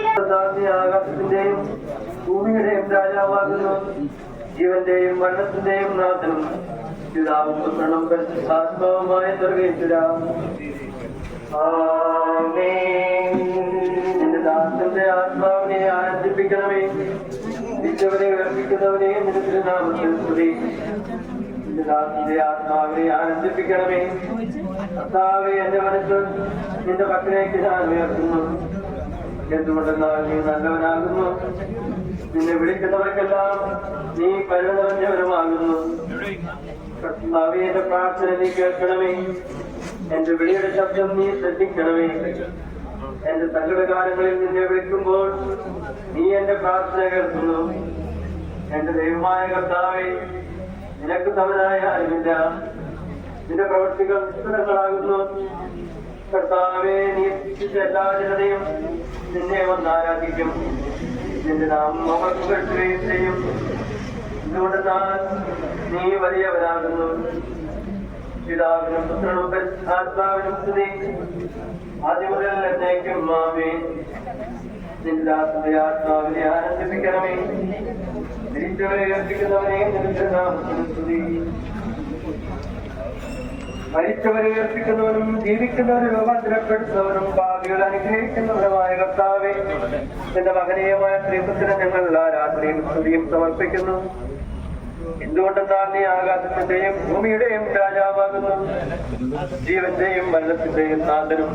ആകാശത്തിന്റെയും ഭൂമിയുടെയും രാജാവാകുന്നു. ജീവന്റെയും മരണത്തിന്റെയും നാഥനും പിതാവും പുത്രനും പരിശുദ്ധാത്മാവുമായ നിന്റെ ദാസന്റെ ആത്മാവിനെ ആനന്ദിപ്പിക്കണമേ. നിത്യവനെ ഉയർപ്പിക്കുന്നവനെ നിന്റെ തിരുനാമത്തിൽ സ്തുതി നിന്റെ ദാസന്റെ ആത്മാവിനെ ആനന്ദിപ്പിക്കണമേ. കർത്താവെ എന്റെ മനസ്സിൽ നിന്റെ പക്കലേക്ക് ഞാൻ ഉയർത്തുന്നു. എന്തുകൊണ്ടെന്നാൽ നീ നല്ലവനാകുന്നു. നിന്നെ വിളിക്കുന്നവർക്കെല്ലാം നീ കരുണവഞ്ഞവനുമാകുന്നു കർത്താവെ എന്റെ പ്രാർത്ഥന നീ കേൾക്കണമേ. എന്റെ വിളിയുടെ ശബ്ദം നീ ശ്രദ്ധിക്കണമേ. എന്റെ സങ്കടകാലങ്ങളിൽ നിന്നെ വിളിക്കുമ്പോൾ നീ എന്റെ പ്രാർത്ഥന കേൾക്കുന്നു. എന്റെ ദൈവമായ കർത്താവെ നിനക്ക് തവനായ അറിവില്ല. നിന്റെ പ്രവർത്തികൾ നിസ്തുലങ്ങളാകുന്നു കർത്താവെ സൃഷ്ടിച്ച എല്ലാ ജനതയും നിന്നെ വന്ന് ആരാധിക്കും. നിന്റെ നാമം പുകഴ്ത്തുകയും ചെയ്യും. താൻ നീ വലിയവനാകുന്നു. പിതാവിനും പുത്രനും ആത്മാവിനും സ്തുതി. ആദ്യം മുതൽ എന്നേക്കും മാമേ നിന്റെ ആത്മാവിനെ ആനന്ദിപ്പിക്കണമേ. തിരിച്ചവരെ ഏൽപ്പിക്കുന്നവനെ നിന്റെ നാമത്തിന് സ്തുതി. മരിച്ചവരെ ഏൽപ്പിക്കുന്നവനും ജീവിക്കുന്നവരെ രൂപാന്തരപ്പെടുത്തുന്നവനും ഭാവികൾ അനുഗ്രഹിക്കുന്നവരുമായ കർത്താവെ എന്റെ മകനീയമായ ശ്രീപുത്രനെ ഞങ്ങൾ എല്ലാ രാത്രിയും സ്തുതിയും സമർപ്പിക്കുന്നു. എന്തുകൊണ്ടെന്നാൽ നീ ആകാശത്തിന്റെയും ഭൂമിയുടെയും രാജാവാകുന്നു. ജീവന്റെയും മരണത്തിന്റെയും നാഥനും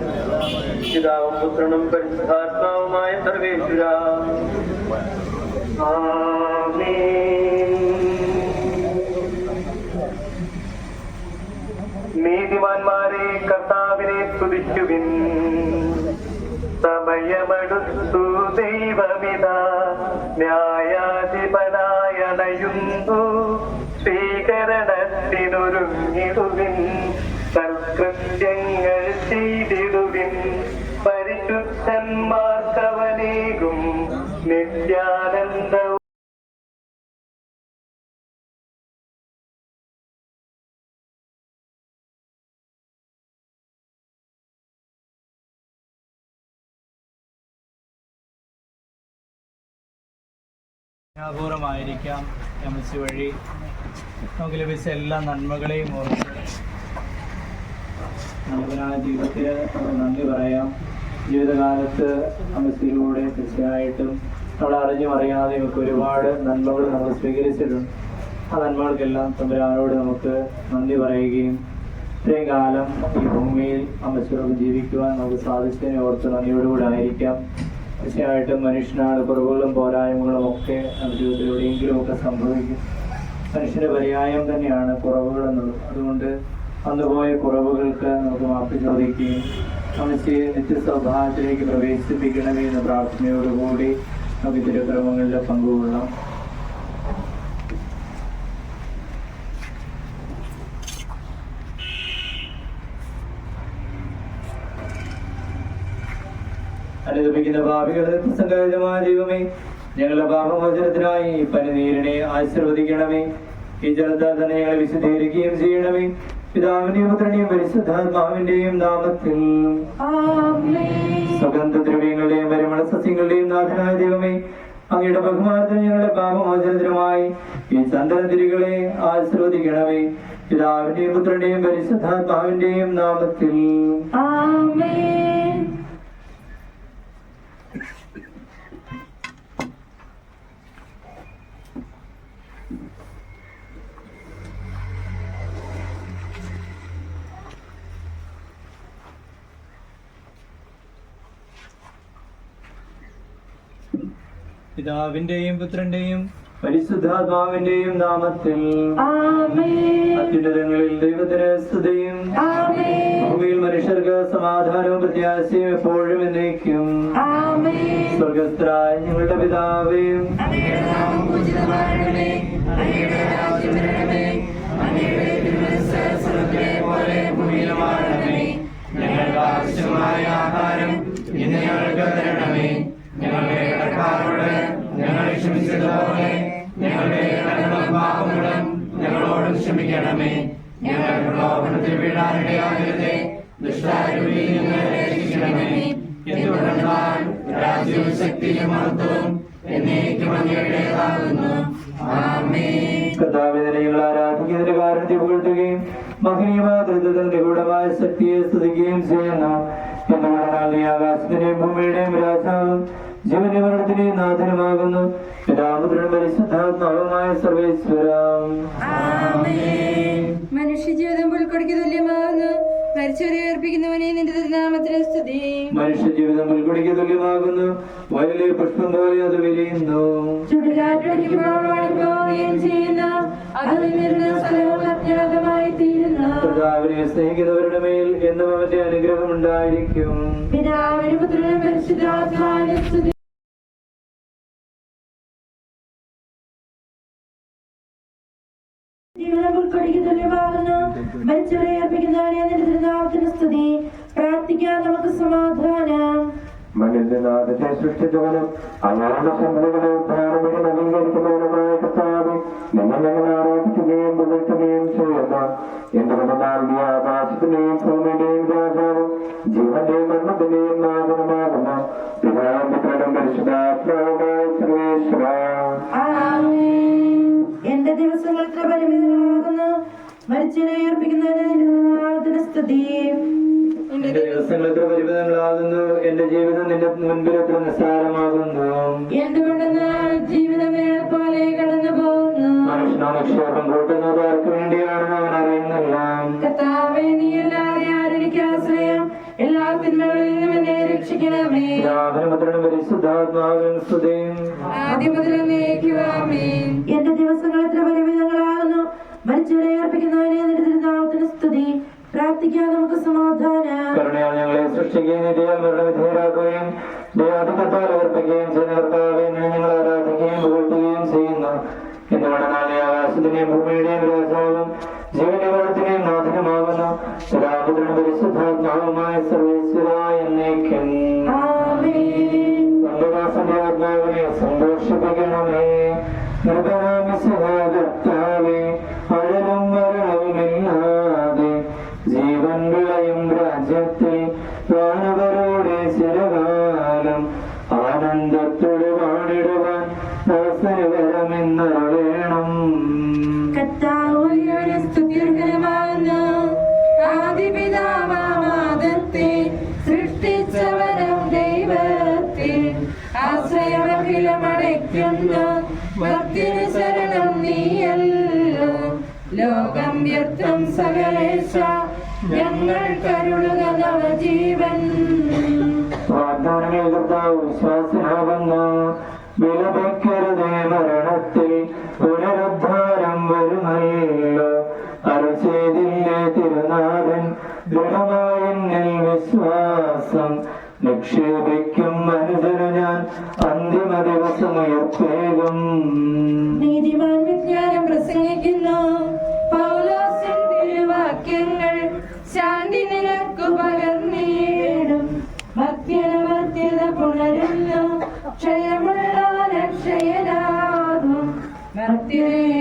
പിതാവും പുത്രനും പരിശുദ്ധാത്മാവുമായ സർവേശ്വര. നീതിമാന്മാരെ കർത്താവിനെ സ്തുതിക്കുവിൻ. സമയമടുത്തു ദൈവമിത ന്യായാധിപനായണയുന്നു. സ്വീകരണത്തിനൊരുങ്ങിടുവിൻ സൽകൃത്യങ്ങൾ ചെയ്തിടുവിൻ പരിശുദ്ധന്മാർക്കവനേകും സ്നേഹപൂർവമായിരിക്കാം എം എസ് സി വഴി. നമുക്ക് ലഭിച്ച എല്ലാ നന്മകളെയും ഓർത്ത് നമുക്കിനാണ് ജീവിതത്തിന് നന്ദി പറയാം. ജീവിതകാലത്ത് എം എസ് സിയിലൂടെ തീർച്ചയായിട്ടും നമ്മൾ അറിഞ്ഞും അറിയാതെയും ഒക്കെ ഒരുപാട് നന്മകൾ നമ്മൾ സ്വീകരിച്ചിട്ടുണ്ട്. ആ നന്മകൾക്കെല്ലാം തമ്പുരാനോട് നമുക്ക് നന്ദി പറയുകയും ഇത്രയും കാലം ഈ ഭൂമിയിൽ അമ്മച്ചോടൊപ്പം ജീവിക്കുവാൻ നമുക്ക് സാധിച്ചതിനെ ഓർത്ത് നന്ദിയോടുകൂടെ ആയിരിക്കാം. തീർച്ചയായിട്ടും മനുഷ്യനാണ് കുറവുകളും പോരായ്മകളും ഒക്കെ ജീവിതത്തിലൂടെയെങ്കിലും ഒക്കെ സംഭവിക്കും. മനുഷ്യന്റെ പര്യായം തന്നെയാണ് കുറവുകൾ എന്നുള്ളത്. അതുകൊണ്ട് അന്നുപോയ കുറവുകൾക്ക് നമുക്ക് മാപ്പ് ചോദിക്കുകയും മനുഷ്യ നിത്യസൗഭാഗ്യത്തിലേക്ക് പ്രവേശിപ്പിക്കണമേ എന്ന പ്രാർത്ഥനയോടുകൂടി നമുക്ക് തിരുക്രമങ്ങളിൽ പങ്കുകൊള്ളാം. അനുദപിക്കുന്ന ഭാവികളെ സംഘടിതമായ ദൈവമേ ഞങ്ങളുടെ പാപമോചനത്തിനായി പനിനീരിനെ ആശീർവദിക്കണമേ. ഈ ജലത്താൽ തന്നെ ഞങ്ങളെ വിശദീകരിക്കുകയും ചെയ്യണമേ. പിതാവിന്റെയും പുത്രന്റെയും പരിശുദ്ധാത്മാവിന്റെയും നാമത്തിൽ. സുഗന്ധദ്രവ്യങ്ങളുടെയും പരിമള സസ്യങ്ങളുടെയും നാഥനായ ദൈവമേ അങ്ങയുടെ ബഹുമാനത്തിന് ഞങ്ങളുടെ പാപമോചനത്തിനുമായി ഈ ചന്ദ്രതിരികളെ ആശീർവദിക്കണമേ. പിതാവിന്റെയും പുത്രന്റെയും പരിശുദ്ധാത്മാവിന്റെയും നാമത്തിൽ. പിതാവിന്റെയും പുത്രന്റെയും പരിശുദ്ധാത്മാവിന്റെയും നാമത്തിൽ അത്യുന്നതങ്ങളിൽ ദൈവത്തിന് സ്തുതിയും. ഭൂമിയിൽ മനുഷ്യർക്ക് സമാധാനവും പ്രത്യാശയും എപ്പോഴും എന്നേക്കും. സ്വർഗസ്ഥരായ ഞങ്ങളുടെ പിതാവേയും ഞങ്ങൾക്ക് ആവശ്യമായ ആഹാരം ഇന്ന് ഞങ്ങൾക്ക് തരണമേ. ഞങ്ങളുടെ കടക്കാരോട് ഞങ്ങൾ ക്ഷമിച്ചതുപോലെ ഞങ്ങളുടെ കടങ്ങളും പാപങ്ങളും ഞങ്ങളോടും ക്ഷമിക്കണമേ. ഞങ്ങൾ പ്രലോഭനത്തിൽ വീഴാനിടയാകരുതേ ദുഷ്ടാരൂപിയിൽ നിന്ന് രക്ഷിക്കണമേ. എന്തുകൊണ്ടെന്നാൽ രാജ്യവും ശക്തിയും മഹത്വവും എന്നേക്കും അങ്ങയുടേതാകുന്നു? കർത്താവിനെ ഞങ്ങൾ ആരാധിക്കുന്നതിന്റെ കാരണത്തെ പുകഴ്ത്തുകയും മഹനീയമായ ഗൂഢമായ ശക്തിയെ സ്തുതിക്കുകയും ചെയ്യുന്നു. എന്തുകൊണ്ടാൽ നീ ആകാശത്തിന്റെയും ഭൂമിയുടെയും രാജാവും ജീവനിവരണത്തിന്റെയും നാഥനമാകുന്നു. പിതാപുത്രനും പരിശുദ്ധാത്മാവുമായ സർവേശ്വരം. മനുഷ്യജീവിതം പുൽക്കൊടിക്ക് തുല്യമാകുന്നു. മരിച്ചവരെ ഏർപ്പിക്കുന്നവനെ നിന്റെ തിരുനാമത്തിന് സ്തുതി. മനുഷ്യ ജീവിതം പുൽക്കൊടിക്ക് തുല്യമാകുന്നു. വയലിലെ പുഷ്പം പോലെ അത് വിരിയുന്നു. ചുടുകാറ്റടിക്കുമ്പോൾ ഓടിപ്പോവുകയും ചെയ്യുന്ന അത് നിന്നിരുന്ന സ്ഥലവും അജ്ഞാതമായി തീരുന്നു സ്നേഹിക്കുന്നവരുടെ മേൽ എന്നും അവന്റെ അനുഗ്രഹം ഉണ്ടായിരിക്കും. പുത്രനും പരിശുദ്ധാത്മാവിനും സ്തുതി. മരിച്ചവരെ ഏർപ്പിക്കുന്നവനെ നിന്റെ തിരുനാമത്തിന് സ്തുതി. പ്രാർത്ഥിക്കാൻ നമുക്ക് സമാധാനം. മനുഷ്യനാഥത്തെ സൃഷ്ടിച്ചവനും അയാളുടെ സംഘടനകളെ പ്രാണമിക നവീകരിക്കുന്നവനുമായ കർത്താവ് ഞങ്ങൾ ആരാധിക്കുകയും പുകഴ്ത്തുകയും ചെയ്യുന്ന എന്തുകൊണ്ടെന്നാൽ നീ ആകാശത്തിന്റെയും ഭൂമിയുടെയും രാജാവും ജീവന്റെയും മരണത്തിന്റെയും നാഥനുമാകുന്നു പിതാപുത്രനും പരിശുദ്ധാത്മാവുമായ സർവേശ്വര. എന്റെ ദിവസങ്ങൾ പരിമിതമാകുന്നു ഏർപ്പിക്കുന്നവനെ നിന്റെ സ്തുതി എന്റെ ദിവസങ്ങൾ എത്ര പരിമിതങ്ങളാകുന്നു എന്റെ ജീവിതം നിന്റെ മുൻപിൽ എത്ര നിസ്സാരമാകുന്നു. എന്തുകൊണ്ടെന്നാൽ ജീവിതമേ പോലെ കടന്നു പോകുന്നു. മനുഷ്യനോ നിക്ഷേപം കൂട്ടുന്നത് ആർക്ക് വേണ്ടിയാണെന്ന് അവൻ അറിയുന്നില്ല. കർത്താവേ നീ അല്ലാതെ ആരെനിക്ക് ആശ്രയം എല്ലാ തിന്മകളിൽ നിന്നും എന്നെ രക്ഷിക്കണമേ. രാമപുത്രനും പരിശുദ്ധാത്മാവിനും സ്തുതിയും. ആദ്യം മുതൽ എന്നേക്കുവാമേൻ എന്റെ ദിവസങ്ങൾ എത്ര പരിമിതങ്ങളാകുന്നു മരിച്ചവരെ ഏർപ്പിക്കുന്നവനെ നിന്റെ തിരുനാമത്തിന് സ്തുതി പ്രാർത്ഥിക്കാൻ നമുക്ക് സമാധാനം. കരുണയാൽ ഞങ്ങളെ സൃഷ്ടിക്കുകയും നിധിയാൽ മരണവിധേയരാക്കുകയും ദയാധികത്താൽ അർപ്പിക്കുകയും ചെയ്യുന്ന കർത്താവെ ഞങ്ങൾ ആരാധിക്കുകയും പുകഴ്ത്തുകയും ചെയ്യുന്നു. എന്തുകൊണ്ടെന്നാൽ നീ ആകാശത്തിന്റെയും ഭൂമിയുടെയും രാജാവും ജീവനിവരത്തിന്റെയും നാഥനുമാകുന്നു രാമപുത്രനും പരിശുദ്ധാത്മാവുമായ സർവേശ്വര എന്നേക്കും. നന്ദദാസന്റെ ആത്മാവിനെ സന്തോഷിപ്പിക്കണമേ. നിർഭനാമിസഹാകർത്താവേ അഴലും മരണവുമില്ലാതെ അവസരവരമെന്നറിയണം കർത്താവിനെ സ്തുത്യർഹനമാകുന്നു ആദിപിതാവാദത്തെ സൃഷ്ടിച്ചവനും ദൈവത്തെ ആശ്രയമഖിലമടയ്ക്കുന്നു ഭക്തിന് ശരണം നീയല്ലോ. ലോകം വ്യക്തം സകലേശ ഞങ്ങൾ കരുളുക നവജീവൻ. വാഗ്ദാനങ്ങൾ കർത്താവ് വിശ്വാസനാകുന്നു വിലപിക്കരുതേ നിക്ഷേപിക്കും മനുഷ്യനു ഞാൻ അന്തിമ ദിവസം ഉയർത്തേകും. നീതിമാൻ വിജ്ഞാനം പ്രസംഗിക്കുന്നു. പൗലോസിൻ തിരുവാക്യങ്ങൾ ശാന്തി നിനക്കു പകർന്നിടും ഭക്തിയനവർത്തിയത പുണരുന്നു. ക്ഷയമുള്ള രക്ഷയനാകും ഭക്തിരേവം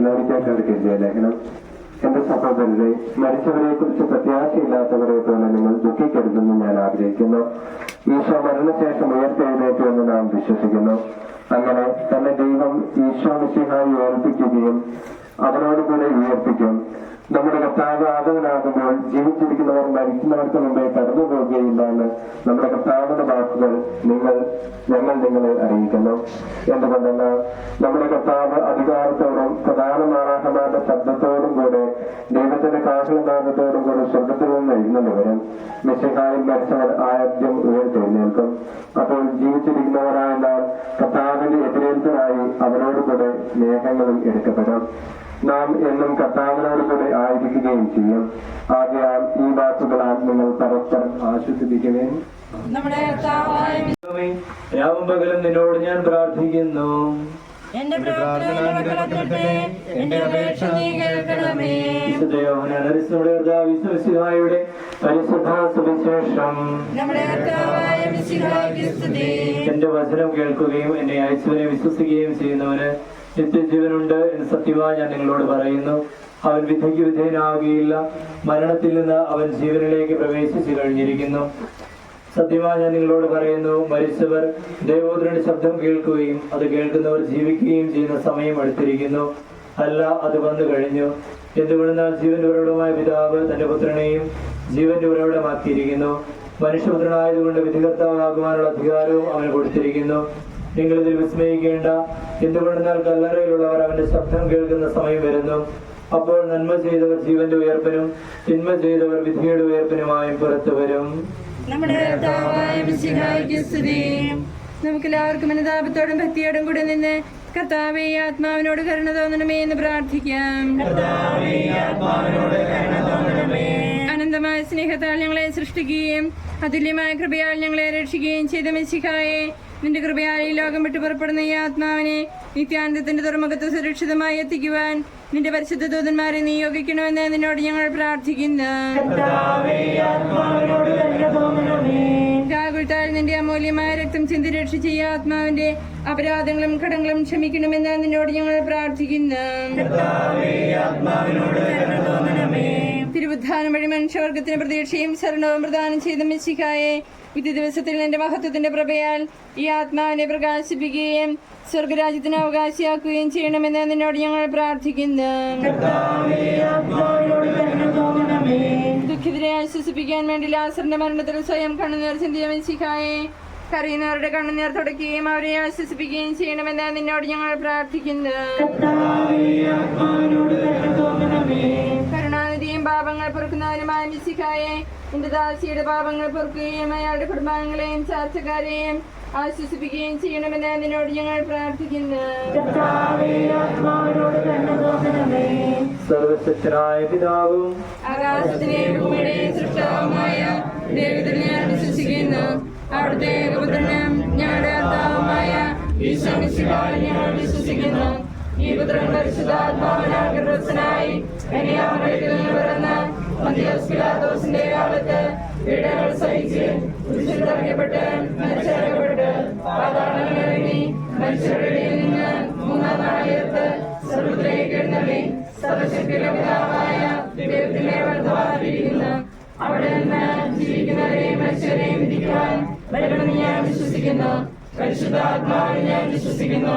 തെറ്റിനോടിക്കാർക്ക് എഴുതിയ ലേഖനം എന്റെ സഹോദരരെ മരിച്ചവരെ കുറിച്ച് പ്രത്യാശയില്ലാത്തവരെ പോലെ നിങ്ങൾ ദുഃഖിക്കരുതെന്ന് ഞാൻ ആഗ്രഹിക്കുന്നു. ഈശോ മരണശേഷം ഉയർത്തെഴുന്നേറ്റു എന്ന് നാം വിശ്വസിക്കുന്നു. അങ്ങനെ തന്നെ ദൈവം ഈശോ മിശിഹായി ഏൽപ്പിക്കുകയും അവരോടുകൂടെ ഉയർപ്പിക്കും. നമ്മുടെ കർത്താവ് ആദവനാകുമ്പോൾ ജീവിച്ചിരിക്കുന്നവർ മരിക്കുന്നവർക്ക് മുമ്പേ കടന്നു പോവുകയില്ല എന്ന് നമ്മുടെ കർത്താവിന്റെ വാക്കുകൾ നിങ്ങൾ ഞങ്ങൾ നിങ്ങളെ അറിയിക്കുന്നു. എന്തുകൊണ്ടെന്നാൽ നമ്മുടെ കർത്താവ് അധികാരത്തോടും പ്രധാന മാറാഹമാരുടെ ശബ്ദത്തോടും കൂടെ ദൈവത്തിന്റെ കാഹളനാഥത്തോടും കൂടെ സ്വർഗത്തിൽ നിന്ന് എഴുന്നവരും വരും. മിശിഹായിൽ മരിച്ചവർ ആദ്യം ഉയർത്തെഴുന്നേൽക്കും. അപ്പോൾ ജീവിച്ചിരിക്കുന്നവരായ കർത്താവിന്റെ എതിരേൽപ്പിനായി അവരോട് കൂടെ സ്നേഹങ്ങളും എടുക്കപ്പെടും. നാം എന്നും കർത്താവിനോട് കൂടെ ആയിരിക്കുകയും ചെയ്യും ആകയാൽ ഈ വാക്കുകളാൽ നിങ്ങൾ പരസ്പരം ആശ്വസിപ്പിക്കുകയും രാവും പകലും നിന്നോട് ഞാൻ പ്രാർത്ഥിക്കുന്നു. എന്റെ വിശ്വസിഹായുടെ പരിശുദ്ധ സുവിശേഷം. എന്റെ വചനം കേൾക്കുകയും എന്നെ അയച്ചവനെ വിശ്വസിക്കുകയും ചെയ്യുന്നവന് നിത്യജീവനുണ്ട് എന്ന് സത്യമായി ഞാൻ നിങ്ങളോട് പറയുന്നു. അവൻ വിധയ്ക്ക് വിധേയനാവുകയില്ല മരണത്തിൽ നിന്ന് അവൻ ജീവനിലേക്ക് പ്രവേശിച്ചു കഴിഞ്ഞിരിക്കുന്നു. സത്യമായി ഞാൻ നിങ്ങളോട് പറയുന്നു മരിച്ചവർ ദേവോദരന്റെ ശബ്ദം കേൾക്കുകയും അത് കേൾക്കുന്നവർ ജീവിക്കുകയും ചെയ്യുന്ന സമയം അടുത്തിരിക്കുന്നു. അല്ല അത് വന്നു കഴിഞ്ഞു. എന്തുകൊണ്ടെന്നാൽ ജീവന്റെ ഉറവിടമായ പിതാവ് തന്റെ പുത്രനെയും ജീവന്റെ ഉറവിടമാക്കിയിരിക്കുന്നു. മനുഷ്യപുത്രനായതുകൊണ്ട് വിധികർത്താവാകുവാനുള്ള അധികാരവും അവന് കൊടുത്തിരിക്കുന്നു. നിങ്ങളിതിൽ വിസ്മയിക്കേണ്ട. എന്തുകൊണ്ടെന്നാൽ കല്ലറയിലുള്ളവർ അവന്റെ ശബ്ദം കേൾക്കുന്ന സമയം വരുന്നു. അപ്പോൾ നന്മ ചെയ്തവർ ജീവന്റെ ഉയർപ്പിനും തിന്മ ചെയ്തവർ വിധിയുടെ ഉയർപ്പിനുമായും പുറത്തു വരും. നമുക്ക് എല്ലാവർക്കും അനുതാപത്തോടും ഭക്തിയോടും കൂടെ നിന്ന് കർത്താവെ ആത്മാവിനോട് കരുണ തോന്നണമേ എന്ന് പ്രാർത്ഥിക്കാം. അനന്തമായ സ്നേഹത്താൽ ഞങ്ങളെ സൃഷ്ടിക്കുകയും അതുല്യമായ കൃപയാൽ ഞങ്ങളെ രക്ഷിക്കുകയും ചെയ്ത മെസ്സിഹായെ നിന്റെ കൃപയാൽ ഈ ലോകം വിട്ടു പുറപ്പെടുന്ന ഈ ആത്മാവിനെ നിത്യാനന്ദത്തിന്റെ തുറമുഖത്ത് സുരക്ഷിതമായി എത്തിക്കുവാൻ നിന്റെ പരിശുദ്ധ ദൂതന്മാരെ നിയോഗിക്കണമെന്ന് നിന്നോട് ഞങ്ങൾ പ്രാർത്ഥിക്കുന്നു. രാഹുൽത്താൽ നിന്റെ അമൂല്യമായ രക്തം ചിന്തി രക്ഷിച്ച ഈ ആത്മാവിന്റെ അപരാധങ്ങളും കടങ്ങളും ക്ഷമിക്കണമെന്ന് നിന്നോട് ഞങ്ങൾ പ്രാർത്ഥിക്കുന്നു. തിരുവുദ്ധാനം വഴി മനുഷ്യവർഗത്തിന് പ്രതീക്ഷയും ശരണവും പ്രദാനം ചെയ്ത മെസ്സിക്കായെ വിധി ദിവസത്തിൽ നിന്റെ മഹത്വത്തിന്റെ പ്രഭയാൽ ഈ ആത്മാവിനെ പ്രകാശിപ്പിക്കുകയും സ്വർഗരാജ്യത്തിന് അവകാശിയാക്കുകയും ചെയ്യണമെന്ന് നിന്നോട് ഞങ്ങൾ പ്രാർത്ഥിക്കുന്നു. ദുഃഖിതരെ ആശ്വസിപ്പിക്കാൻ വേണ്ടി ലാസറിന്റെ മരണത്തിൽ സ്വയം കണ്ണുനീർ ചിന്തിയ മെസ്സിക്കായെ കരയുന്നവരുടെ കണ്ണുനീർ തുടക്കുകയും അവരെ ആശ്വസിപ്പിക്കുകയും ചെയ്യണമെന്ന് നിന്നോട് ഞങ്ങൾ പ്രാർത്ഥിക്കുന്നു. കരുണാനിധിയും പാപങ്ങൾ പൊറുക്കുന്നവനുമായ മിസിഖായെ നിന്റെ ദാസിയുടെ പാപങ്ങൾ പൊറുക്കുകയും അയാളുടെ കുടുംബാംഗങ്ങളെയും ചാർച്ചക്കാരെയും ആശ്വസിപ്പിക്കുകയും ചെയ്യണമെന്ന് നിന്നോട് ഞങ്ങൾ പ്രാർത്ഥിക്കുന്നു. സർവശക്തനായ പിതാവും ആകാശത്തിന്റെയും ഭൂമിയുടെയും സൃഷ്ടാവുമായ ദൈവത്തിൽ ഞാൻ വിശ്വസിക്കുന്നു അവിടുത്തെ ഞങ്ങളുടെ ഞങ്ങൾ വിശ്വസിക്കുന്നു. ഈ പുത്രൻ പരിശുദ്ധാത്മാവിനാൽ ഗർഭസ്ഥനായി കന്യാമറിയത്തിൽ നിന്ന് പിറന്ന് മന്ദിയോസ് പിലാത്തോസിന്റെ കാലത്ത് പീഡകൾ സഹിച്ച് കുരിശിലിറങ്ങപ്പെട്ട് മരിച്ചടക്കപ്പെട്ട് പാതാളങ്ങളിറങ്ങി ഇടയിൽ നിന്ന് മൂന്നാം നാളെടുത്ത് സർവത്തിലേക്ക് എഴുന്നള്ളി സർവശക്തിയുടെ പിതാവായ ദൈവത്തിന്റെ വർദ്ധമായിരിക്കുന്നു അവിടെ നിന്ന് ജീവിക്കുന്നവരെയും മനുഷ്യരെയും വിധിക്കുവാൻ വരുമെന്ന് ഞാൻ വിശ്വസിക്കുന്നു. പരിശുദ്ധാത്മാവിൽ ഞാൻ വിശ്വസിക്കുന്നു.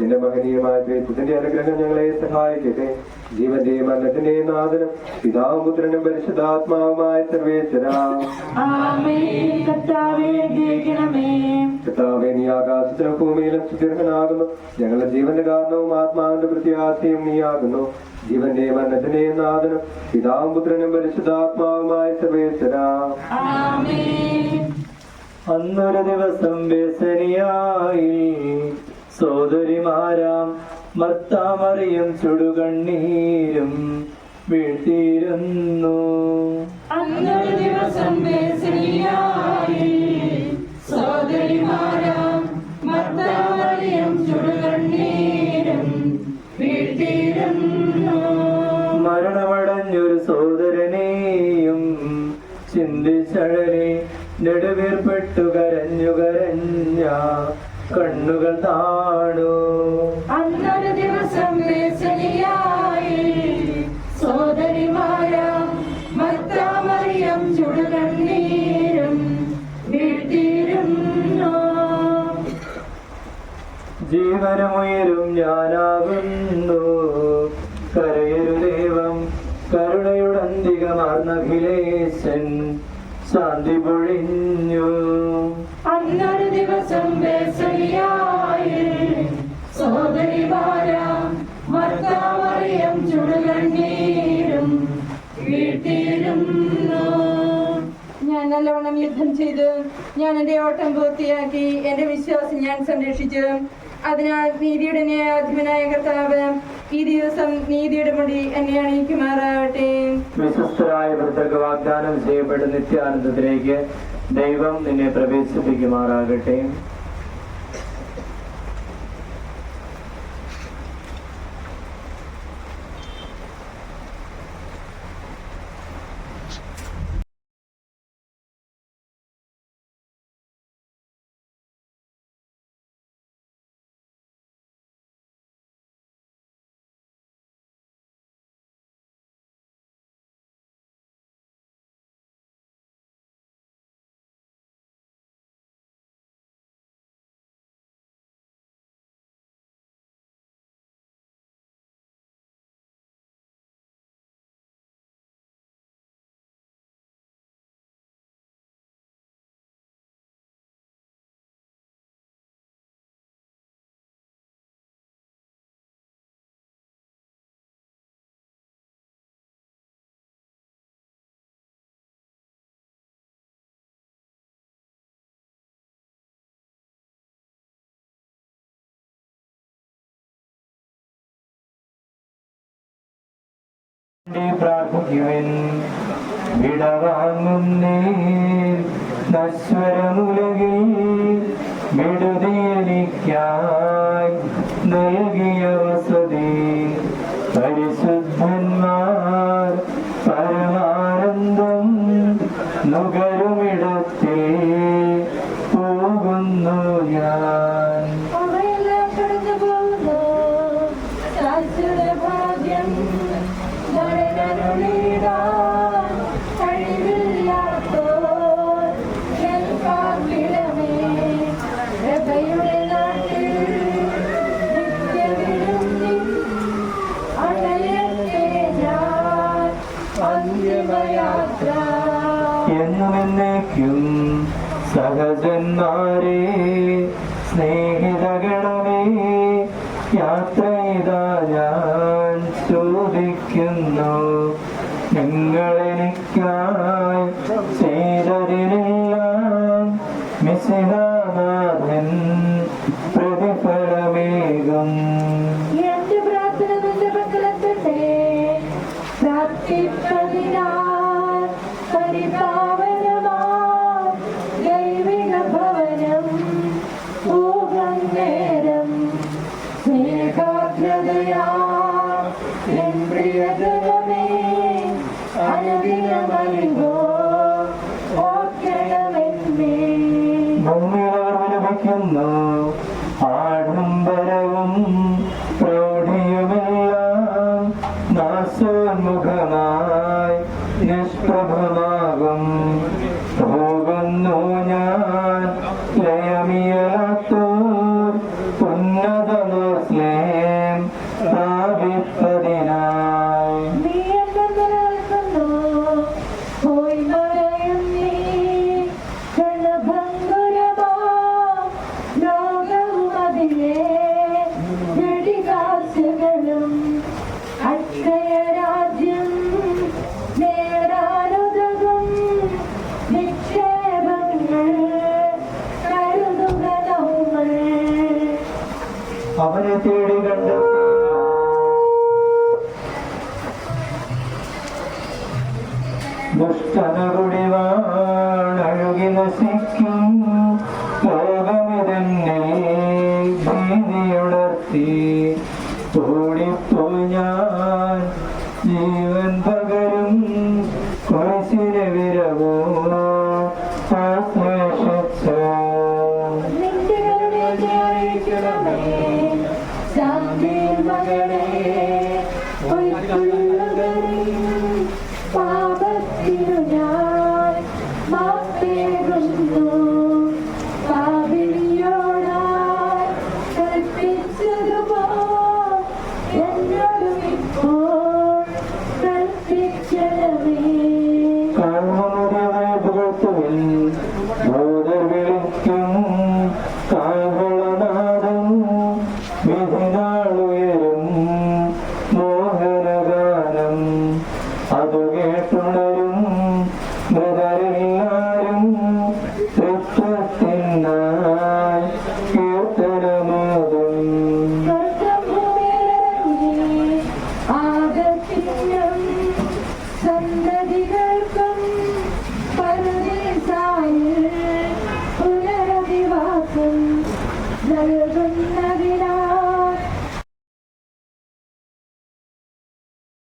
നിന്റെ മഹനീയമായ ദൈവത്തിന്റെ അനുഗ്രഹം ഞങ്ങളെ സഹായിക്കട്ടെ. ജീവന്റെയും മരണത്തിന്റെയും നാഥനും പിതാവും പുത്രനും പരിശുദ്ധാത്മാവുമായ സർവേശ്വര. ആമേൻ. കർത്താവേ ഗ്രഹിക്കണമേ കർത്താവേ നീ ആകാശത്തിനും ഭൂമിയിലും സുദീർഘനാകുന്നു. ഞങ്ങളുടെ ജീവന്റെ കാരണവും ആത്മാവിന്റെ പ്രത്യാശയും നീയാകുന്നു. ജീവന്റെയും മരണത്തിന്റെയും നാഥനും പിതാവും പുത്രനും പരിശുദ്ധാത്മാവുമായ സർവേശ്വരാ. ആമേൻ. അന്നൊരു ദിവസം വ്യസനിയായി. സോദരിമാരാം മർത്താമറിയും ചുടുകണ്ണീരും വീഴ്ത്തിയിരുന്നു. അന്നൊരു ദിവസം സോദരിമാരാം മർദ്ദാമറിയും ചുടുകണ്ണീരും വീഴ്ത്തിയിരുന്നു. മരണമടഞ്ഞൊരു സോദരനെയും ചിന്തിച്ചഴലി നെടുവീർപ്പെട്ടു കരഞ്ഞു കരഞ്ഞ കണ്ണുകൾ താണു. അന്നൊരു ദിവസം സോദരിമാര മർത്താമറിയം ചുടുകണ്ണീരും വീട്ടിരുന്നു ജീവനമുയരും ഞാനാകുന്നു. കരയൊരു ദൈവം കരുണയുടന്തികമാർന്നഖിലേശൻ ശാന്തി പൊഴിഞ്ഞു നല്ലവണ്ണം യുദ്ധം ചെയ്ത് ഞാൻ എന്റെ ഓട്ടം പൂർത്തിയാക്കി എന്റെ വിശ്വാസം ഞാൻ സംരക്ഷിച്ചു. അതിനാൽ നീതിയുടെ ന്യായാധിപനായ കർത്താവ് ഈ ദിവസം നീതിയുടെ മുടി എന്നെ അണിയിക്കുമാറാവട്ടെ. വിശ്വസ്തരായ വൃദ്ധർക്ക് വാഗ്ദാനം ചെയ്യപ്പെട്ട നിത്യാനന്ദത്തിലേക്ക് ദൈവം നിന്നെ പ്രവേശിപ്പിക്കുമാറാകട്ടെ. പ്രാർത്ഥിക്കുവിൻ വിടവാങ്ങുന്നേ നശ്വരമുലകിൽ വിടുതിയെനിക്കായി നൽകിയ വസതി. പരിശുദ്ധന്മാർ സഹജന്മാരെ സ്നേഹിതഗണമേ യാത്ര ഇതാ ഞാൻ ചോദിക്കുന്നു. നിങ്ങളെനിക്കായി ചെയ്തതിനെല്ലാം മിസിനാഥൻ പ്രതിഫലമേകും. ഭീതിയുണർത്തി ഓടിപ്പോയി ഞാൻ ജീവൻ Om